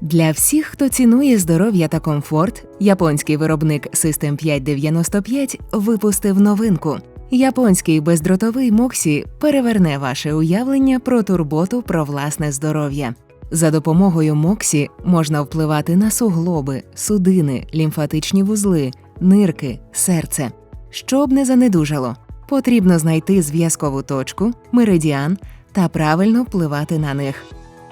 Для всіх, хто цінує здоров'я та комфорт, японський виробник System 595 випустив новинку. Японський бездротовий Моксі переверне ваше уявлення про турботу про власне здоров'я. За допомогою Моксі можна впливати на суглоби, судини, лімфатичні вузли, нирки, серце. Щоб не занедужало, потрібно знайти зв'язкову точку, меридіан та правильно впливати на них.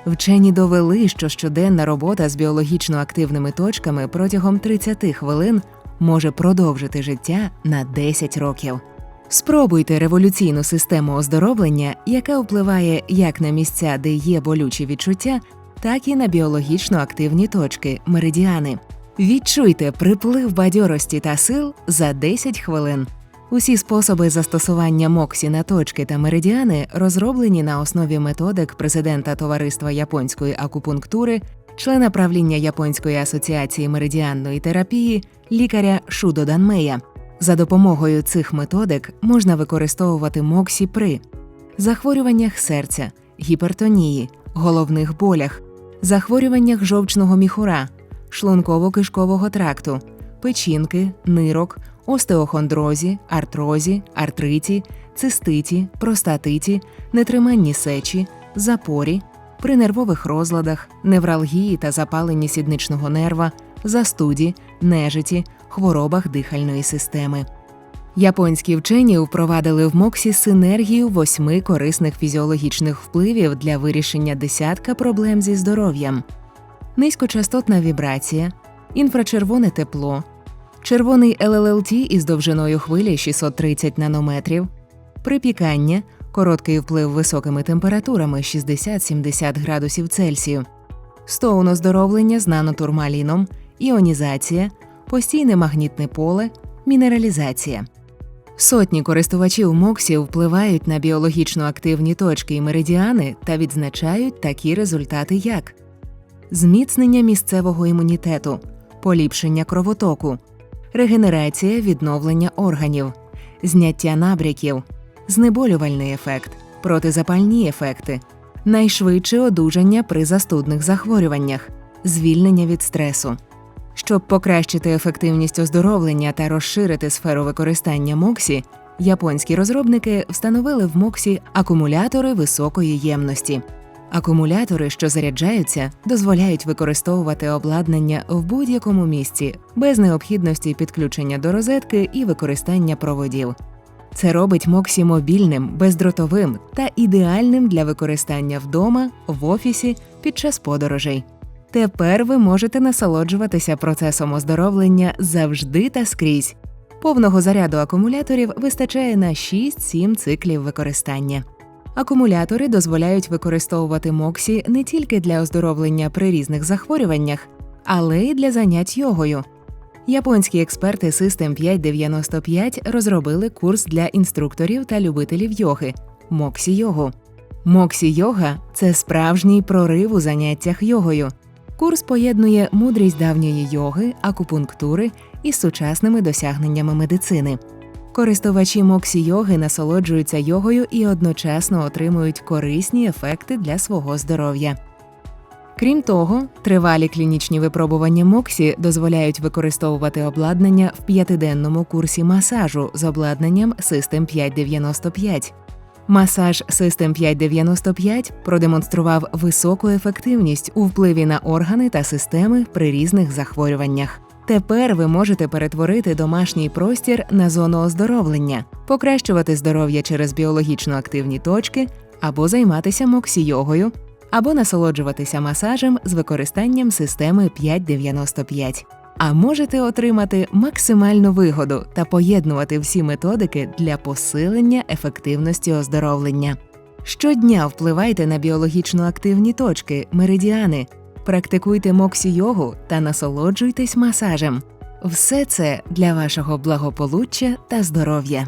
Вчені довели, що щоденна робота з біологічно активними точками протягом 30 хвилин може продовжити життя на 10 років. Спробуйте революційну систему оздоровлення, яка впливає як на місця, де є болючі відчуття, так і на біологічно активні точки меридіани. Відчуйте приплив бадьорості та сил за 10 хвилин. Усі способи застосування моксі на точки та меридіани розроблені на основі методик президента Товариства японської акупунктури, члена правління Японської асоціації меридіанної терапії, лікаря Шудо Данмея. За допомогою цих методик можна використовувати моксі при захворюваннях серця, гіпертонії, головних болях, захворюваннях жовчного міхура, шлунково-кишкового тракту, печінки, нирок, остеохондрозі, артрозі, артриті, циститі, простатиті, нетриманні сечі, запорі, при нервових розладах, невралгії та запаленні сідничного нерва, застуді, нежиті, хворобах дихальної системи. Японські вчені впровадили в Моксі синергію восьми корисних фізіологічних впливів для вирішення десятка проблем зі здоров'ям: низькочастотна вібрація, інфрачервоне тепло, червоний ЛЛЛТ із довжиною хвилі 630 нанометрів, припікання, короткий вплив високими температурами 60-70 градусів Цельсію, стоун оздоровлення з нанотурмаліном, іонізація, постійне магнітне поле, мінералізація. Сотні користувачів Моксі впливають на біологічно активні точки і меридіани та відзначають такі результати, як зміцнення місцевого імунітету, поліпшення кровотоку, регенерація відновлення органів, зняття набряків, знеболювальний ефект, протизапальні ефекти, найшвидше одужання при застудних захворюваннях, звільнення від стресу. Щоб покращити ефективність оздоровлення та розширити сферу використання Моксі, японські розробники встановили в Моксі акумулятори високої ємності. Акумулятори, що заряджаються, дозволяють використовувати обладнання в будь-якому місці без необхідності підключення до розетки і використання проводів. Це робить Моксі мобільним, бездротовим та ідеальним для використання вдома, в офісі під час подорожей. Тепер ви можете насолоджуватися процесом оздоровлення завжди та скрізь. Повного заряду акумуляторів вистачає на 6-7 циклів використання. Акумулятори дозволяють використовувати Моксі не тільки для оздоровлення при різних захворюваннях, але й для занять йогою. Японські експерти System 595 розробили курс для інструкторів та любителів йоги Моксі йогу. Моксі йога це справжній прорив у заняттях йогою. Курс поєднує мудрість давньої йоги, акупунктури із сучасними досягненнями медицини. Користувачі Моксі йоги насолоджуються йогою і одночасно отримують корисні ефекти для свого здоров'я. Крім того, тривалі клінічні випробування Моксі дозволяють використовувати обладнання в п'ятиденному курсі масажу з обладнанням System 595. Масаж System 595 продемонстрував високу ефективність у впливі на органи та системи при різних захворюваннях. Тепер ви можете перетворити домашній простір на зону оздоровлення, покращувати здоров'я через біологічно активні точки, або займатися моксі-йогою, або насолоджуватися масажем з використанням системи 595. А можете отримати максимальну вигоду та поєднувати всі методики для посилення ефективності оздоровлення. Щодня впливайте на біологічно активні точки, меридіани, практикуйте моксі йогу та насолоджуйтесь масажем. Все це для вашого благополуччя та здоров'я.